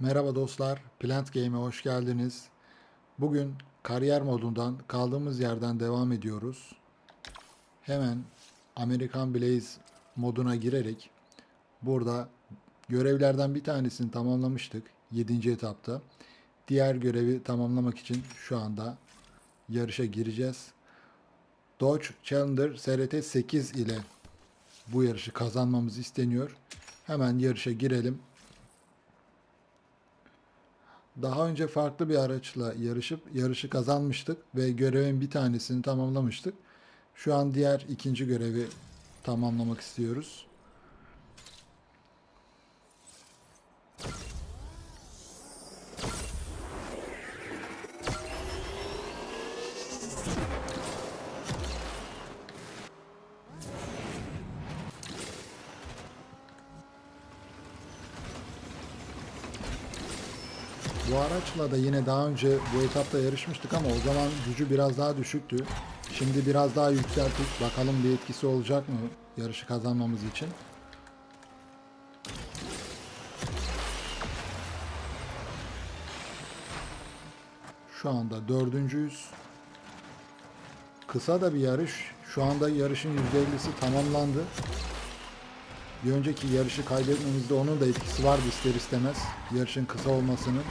Merhaba dostlar, Plant Game'e hoş geldiniz. Bugün kariyer modundan kaldığımız yerden devam ediyoruz. Hemen American Blaze moduna girerek burada görevlerden bir tanesini tamamlamıştık 7. etapta. Diğer görevi tamamlamak için şu anda yarışa gireceğiz. Dodge Challenger SRT 8 ile bu yarışı kazanmamız isteniyor. Hemen yarışa girelim. Daha önce farklı bir araçla yarışıp yarışı kazanmıştık ve görevin bir tanesini tamamlamıştık. Şu an diğer ikinci görevi tamamlamak istiyoruz. Araçla da yine daha önce bu etapta yarışmıştık ama o zaman gücü biraz daha düşüktü. Şimdi biraz daha yükselttik. Bakalım bir etkisi olacak mı yarışı kazanmamız için. Şu anda dördüncüyüz. Kısa da bir yarış. Şu anda yarışın %50'si tamamlandı. Bir önceki yarışı kaybetmemizde onun da etkisi vardı ister istemez. Yarışın kısa olmasının.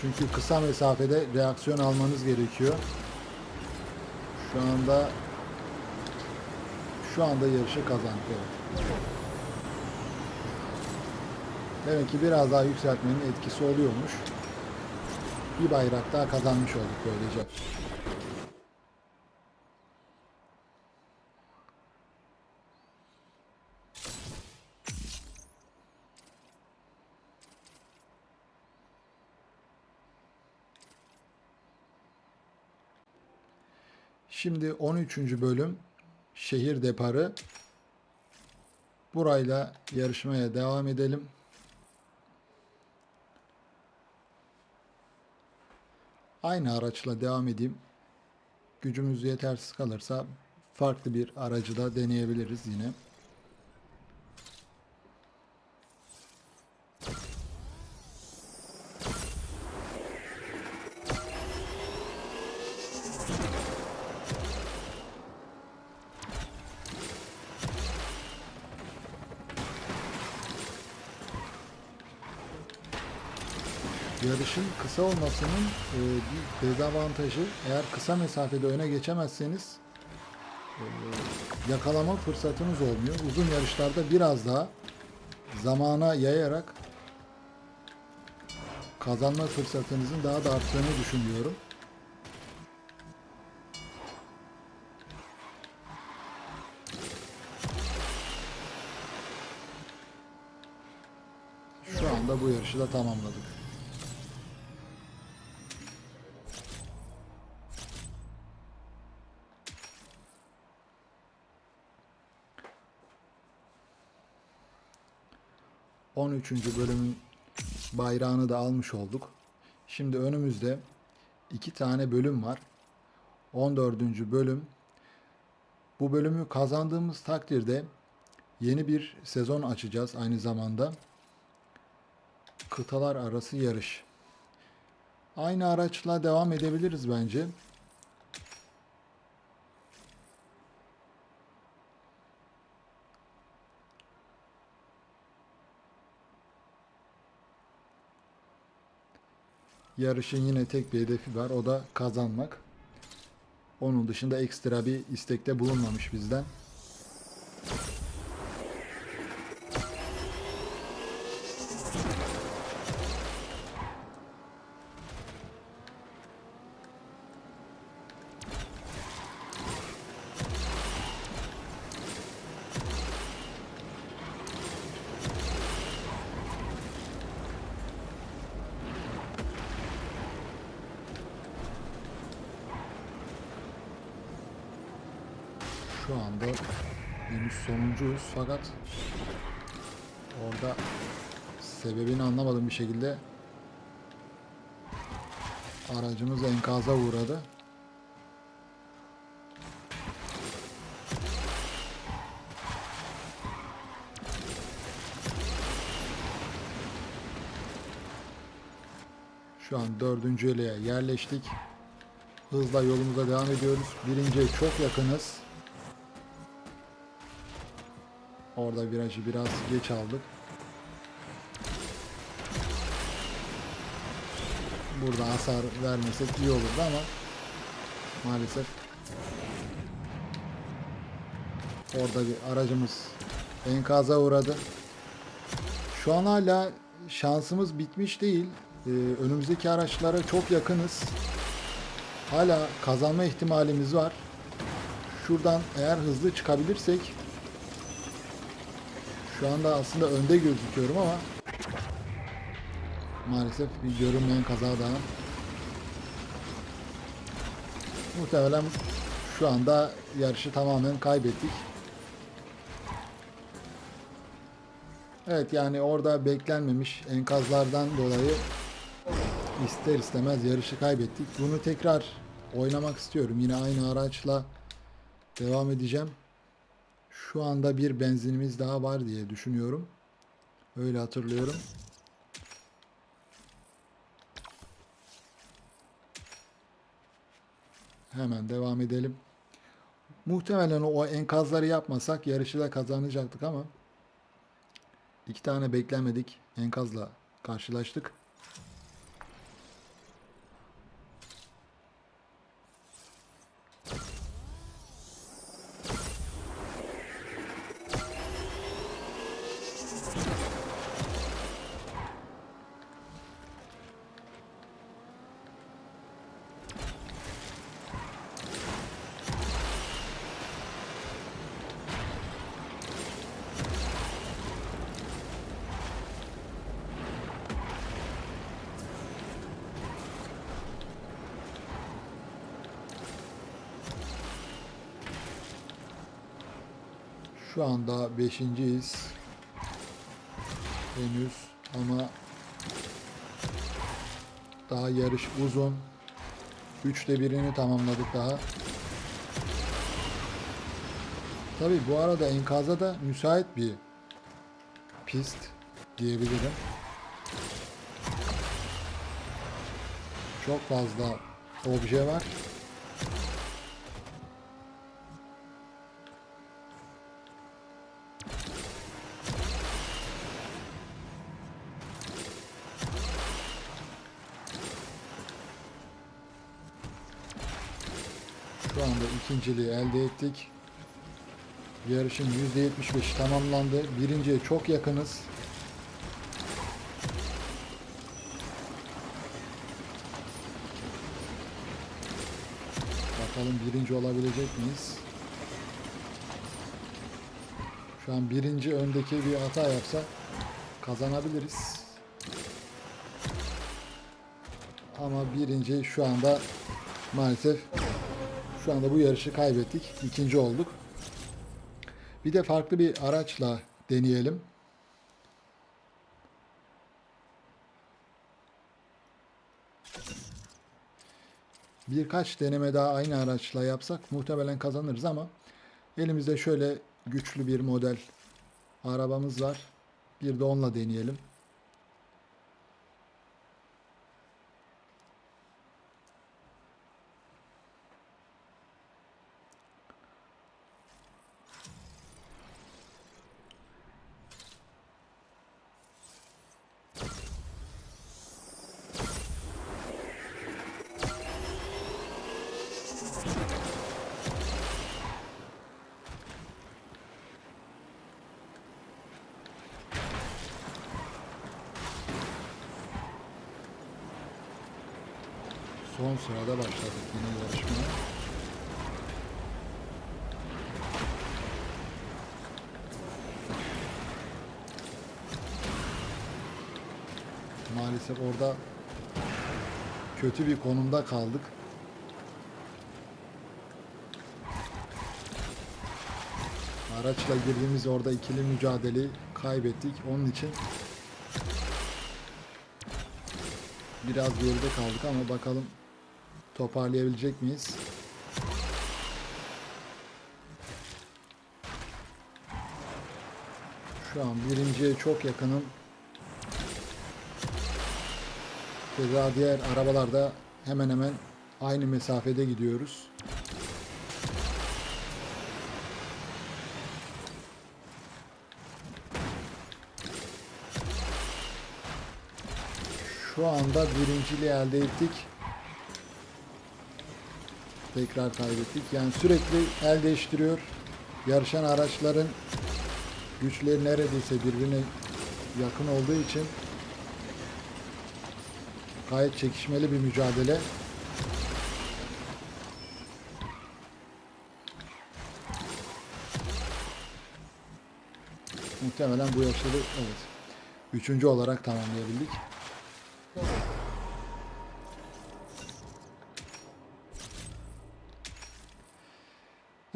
Çünkü kısa mesafede reaksiyon almanız gerekiyor. Şu anda şu anda yarışı kazandık. Evet. Demek ki biraz daha yükseltmenin etkisi oluyormuş. Bir bayrak daha kazanmış olduk böylece. Şimdi 13. bölüm şehir deparı. Burayla yarışmaya devam edelim. Aynı araçla devam edeyim. Gücümüz yetersiz kalırsa farklı bir aracı da deneyebiliriz yine. Yarışın kısa olmasının e, bir dezavantajı eğer kısa mesafede öne geçemezseniz e, yakalama fırsatınız olmuyor. Uzun yarışlarda biraz daha zamana yayarak kazanma fırsatınızın daha da arttığını düşünüyorum. Şu anda bu yarışı da tamamladık. On üçüncü bölümün bayrağını da almış olduk. Şimdi önümüzde iki tane bölüm var. 14. bölüm. Bu bölümü kazandığımız takdirde yeni bir sezon açacağız aynı zamanda. Kıtalar arası yarış. Aynı araçla devam edebiliriz bence. Yarışın yine tek bir hedefi var. O da kazanmak. Onun dışında ekstra bir istekte bulunmamış bizden. Sonuncuyuz fakat orada sebebini anlamadığım bir şekilde aracımız enkaza uğradı. Şu an dördüncüye yerleştik. Hızla yolumuza devam ediyoruz. Birinciye çok yakınız. Orada virajı biraz geç aldık. Burada hasar vermesek iyi olurdu ama maalesef orada bir aracımız enkaza uğradı. Şu an hala şansımız bitmiş değil. Ee, önümüzdeki araçlara çok yakınız. Hala kazanma ihtimalimiz var. Şuradan eğer hızlı çıkabilirsek şu anda aslında önde gözüküyorum ama maalesef bir görünmeyen kaza daha. Muhtemelen şu anda yarışı tamamen kaybettik. Evet yani orada beklenmemiş enkazlardan dolayı ister istemez yarışı kaybettik. Bunu tekrar oynamak istiyorum. Yine aynı araçla devam edeceğim. Şu anda bir benzinimiz daha var diye düşünüyorum. Öyle hatırlıyorum. Hemen devam edelim. Muhtemelen o enkazları yapmasak yarışı da kazanacaktık ama iki tane beklenmedik enkazla karşılaştık. Şu anda beşinciyiz. Henüz ama daha yarış uzun. Üçte birini tamamladık daha. Tabi bu arada enkaza da müsait bir pist diyebilirim. Çok fazla obje var. Anda ikinciliği elde ettik. Yarışın %75'i tamamlandı. Birinciye çok yakınız. Bakalım birinci olabilecek miyiz? Şu an birinci öndeki bir hata yapsa kazanabiliriz. Ama birinci şu anda maalesef şu anda bu yarışı kaybettik. İkinci olduk. Bir de farklı bir araçla deneyelim. Birkaç deneme daha aynı araçla yapsak muhtemelen kazanırız ama elimizde şöyle güçlü bir model arabamız var. Bir de onunla deneyelim. Son sırada başladık yine yarışmaya. Maalesef orada kötü bir konumda kaldık. Araçla girdiğimiz orada ikili mücadeleyi kaybettik. Onun için biraz geride kaldık ama bakalım toparlayabilecek miyiz? Şu an birinciye çok yakınım. Keza diğer arabalarda hemen hemen aynı mesafede gidiyoruz. Şu anda birinciliği elde ettik. Tekrar kaybettik. Yani sürekli el değiştiriyor. Yarışan araçların güçleri neredeyse birbirine yakın olduğu için gayet çekişmeli bir mücadele. Muhtemelen bu yarışları evet üçüncü olarak tamamlayabildik.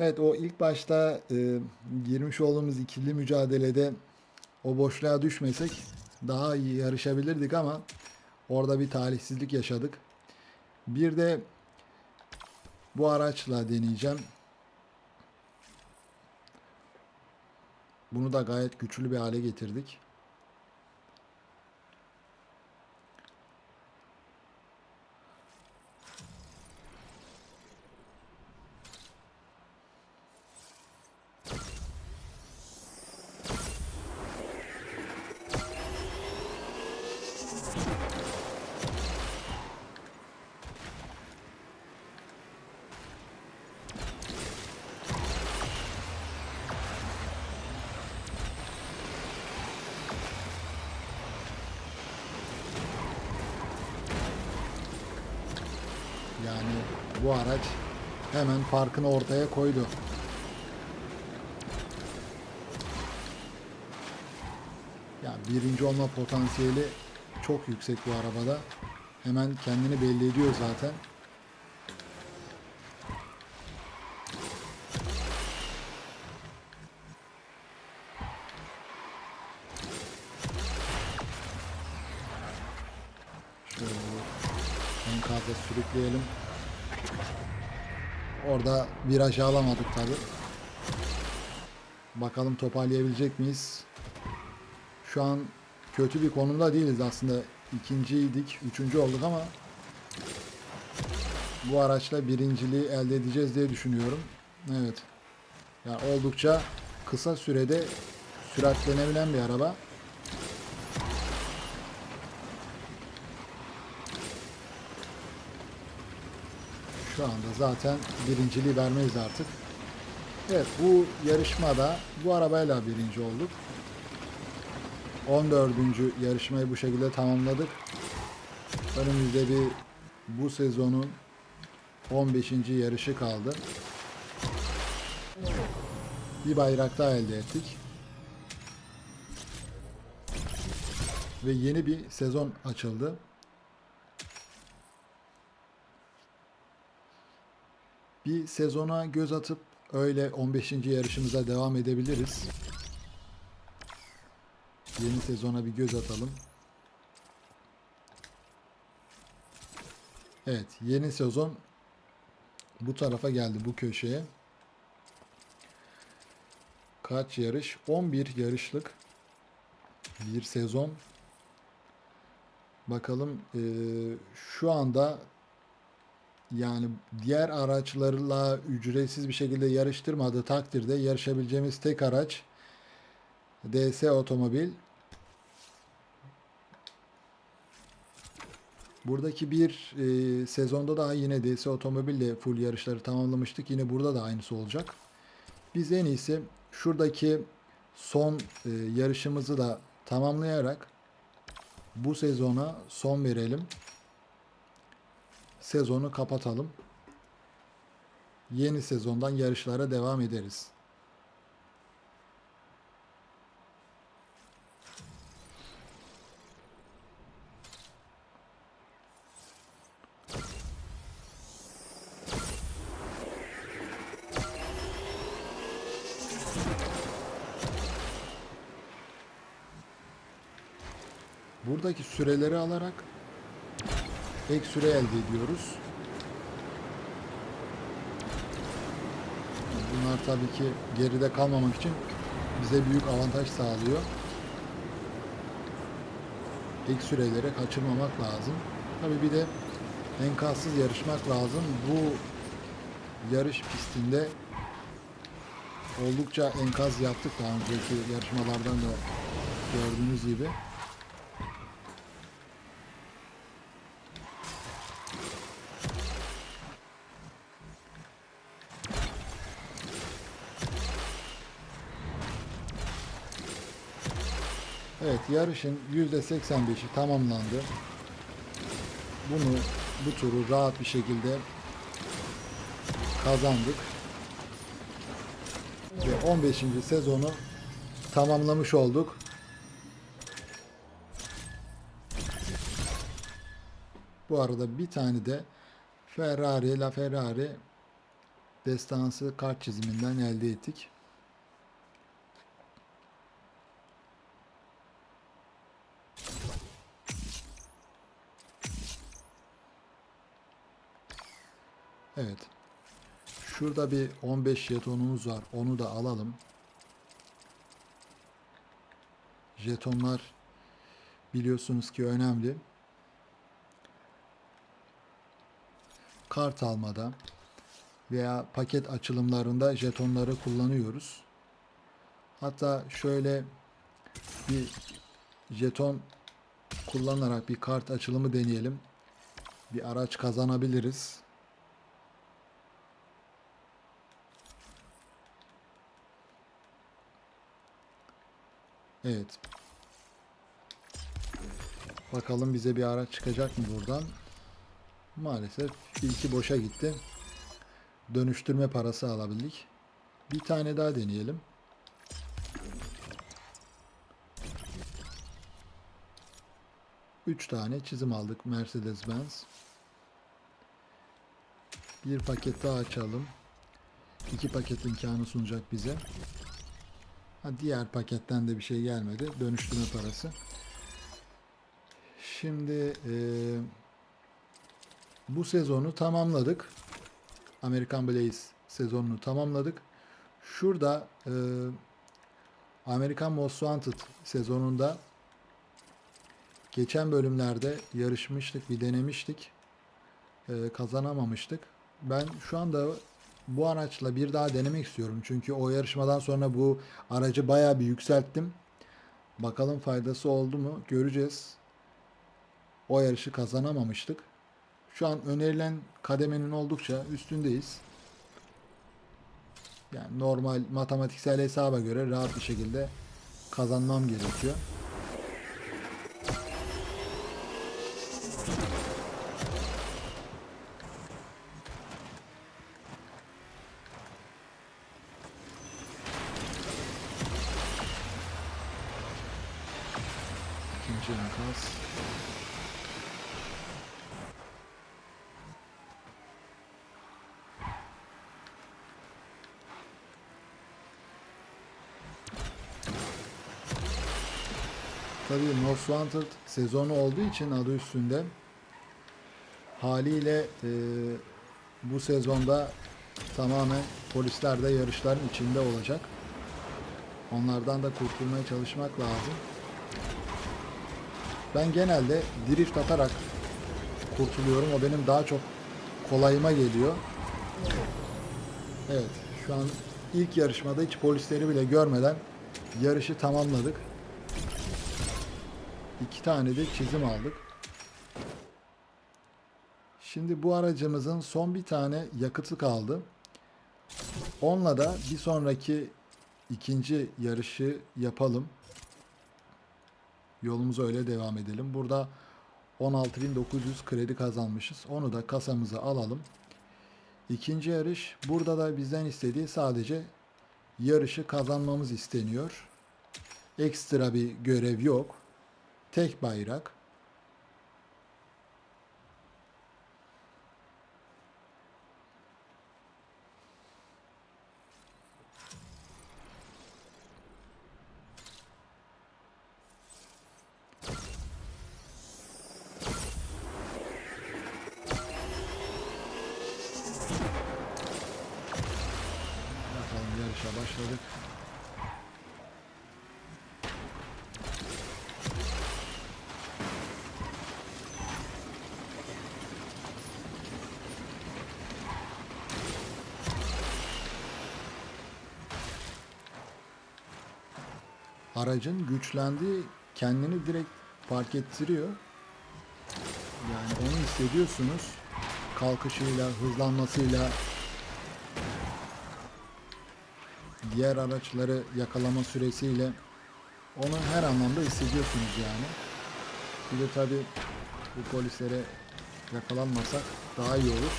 Evet o ilk başta e, girmiş olduğumuz ikili mücadelede o boşluğa düşmesek daha iyi yarışabilirdik ama orada bir talihsizlik yaşadık. Bir de bu araçla deneyeceğim. Bunu da gayet güçlü bir hale getirdik. Yani bu araç hemen farkını ortaya koydu. Ya birinci olma potansiyeli çok yüksek bu arabada. Hemen kendini belli ediyor zaten. Sürükleyelim. Orada virajı alamadık tabi. Bakalım toparlayabilecek miyiz? Şu an kötü bir konumda değiliz aslında. İkinciydik, üçüncü olduk ama bu araçla birinciliği elde edeceğiz diye düşünüyorum. Evet. Yani oldukça kısa sürede süratlenebilen bir araba. Şu anda zaten birinciliği vermeyiz artık. Evet bu yarışmada bu arabayla birinci olduk. 14. yarışmayı bu şekilde tamamladık. Önümüzde bir bu sezonun 15. yarışı kaldı. Bir bayrak daha elde ettik. Ve yeni bir sezon açıldı. Bir sezona göz atıp öyle 15. yarışımıza devam edebiliriz. Yeni sezona bir göz atalım. Evet, yeni sezon bu tarafa geldi, bu köşeye. Kaç yarış? 11 yarışlık bir sezon. Bakalım eee, şu anda yani diğer araçlarla ücretsiz bir şekilde yarıştırmadığı takdirde yarışabileceğimiz tek araç DS otomobil. Buradaki bir e, sezonda daha yine DS otomobille full yarışları tamamlamıştık. Yine burada da aynısı olacak. Biz en iyisi şuradaki son e, yarışımızı da tamamlayarak bu sezona son verelim. Sezonu kapatalım. Yeni sezondan yarışlara devam ederiz. Buradaki süreleri alarak ek süre elde ediyoruz. Bunlar tabii ki geride kalmamak için bize büyük avantaj sağlıyor. Ek süreleri kaçırmamak lazım. Tabii bir de enkazsız yarışmak lazım. Bu yarış pistinde oldukça enkaz yaptık daha önceki yarışmalardan da gördüğünüz gibi. Evet yarışın %85'i tamamlandı. Bunu bu turu rahat bir şekilde kazandık. Ve 15. sezonu tamamlamış olduk. Bu arada bir tane de Ferrari La Ferrari destansı kart çiziminden elde ettik. Evet. Şurada bir 15 jetonumuz var. Onu da alalım. Jetonlar biliyorsunuz ki önemli. Kart almada veya paket açılımlarında jetonları kullanıyoruz. Hatta şöyle bir jeton kullanarak bir kart açılımı deneyelim. Bir araç kazanabiliriz. Evet. Bakalım bize bir araç çıkacak mı buradan? Maalesef ilki boşa gitti. Dönüştürme parası alabildik. Bir tane daha deneyelim. Üç tane çizim aldık Mercedes-Benz. Bir paket daha açalım. İki paket imkanı sunacak bize. Diğer paketten de bir şey gelmedi. Dönüştürme parası. Şimdi e, bu sezonu tamamladık. American Blaze sezonunu tamamladık. Şurada e, American Most Wanted sezonunda geçen bölümlerde yarışmıştık, bir denemiştik. E, kazanamamıştık. Ben şu anda bu araçla bir daha denemek istiyorum. Çünkü o yarışmadan sonra bu aracı bayağı bir yükselttim. Bakalım faydası oldu mu göreceğiz. O yarışı kazanamamıştık. Şu an önerilen kademenin oldukça üstündeyiz. Yani normal matematiksel hesaba göre rahat bir şekilde kazanmam gerekiyor. İkinci enkaz. Tabii Most Wanted sezonu olduğu için adı üstünde haliyle e, bu sezonda tamamen polisler de yarışların içinde olacak. Onlardan da kurtulmaya çalışmak lazım. Ben genelde drift atarak kurtuluyorum. O benim daha çok kolayıma geliyor. Evet, şu an ilk yarışmada hiç polisleri bile görmeden yarışı tamamladık. İki tane de çizim aldık. Şimdi bu aracımızın son bir tane yakıtı kaldı. Onunla da bir sonraki ikinci yarışı yapalım. Yolumuza öyle devam edelim. Burada 16.900 kredi kazanmışız. Onu da kasamıza alalım. İkinci yarış. Burada da bizden istediği sadece yarışı kazanmamız isteniyor. Ekstra bir görev yok. Tek bayrak. Bakalım yarışa başladık. Aracın güçlendiği kendini direkt fark ettiriyor. Yani onu hissediyorsunuz. Kalkışıyla, hızlanmasıyla diğer araçları yakalama süresiyle onu her anlamda hissediyorsunuz yani. Bir de tabi bu polislere yakalanmasak daha iyi olur.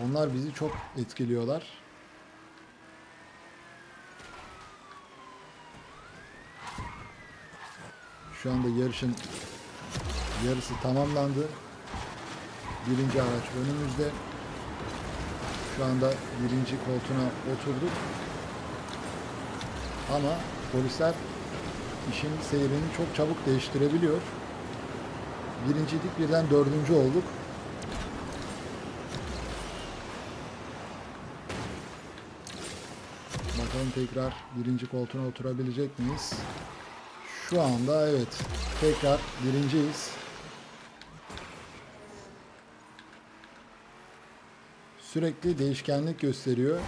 Onlar bizi çok etkiliyorlar. Şu anda yarışın yarısı tamamlandı. Birinci araç önümüzde. Şu anda birinci koltuğuna oturduk. Ama polisler işin seyrini çok çabuk değiştirebiliyor. Birinciydik birden dördüncü olduk. Bakalım tekrar birinci koltuğuna oturabilecek miyiz? Şu anda evet. Tekrar birinciyiz. Sürekli değişkenlik gösteriyor.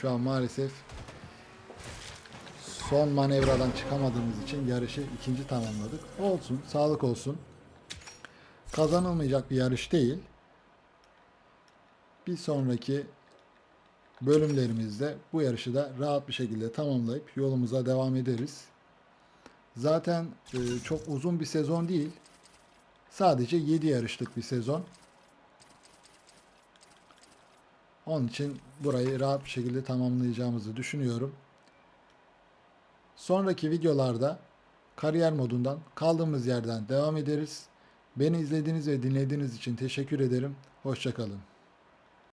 Şu an maalesef son manevradan çıkamadığımız için yarışı ikinci tamamladık. Olsun, sağlık olsun. Kazanılmayacak bir yarış değil. Bir sonraki bölümlerimizde bu yarışı da rahat bir şekilde tamamlayıp yolumuza devam ederiz. Zaten e, çok uzun bir sezon değil. Sadece 7 yarışlık bir sezon. Onun için burayı rahat bir şekilde tamamlayacağımızı düşünüyorum. Sonraki videolarda kariyer modundan kaldığımız yerden devam ederiz. Beni izlediğiniz ve dinlediğiniz için teşekkür ederim. Hoşçakalın.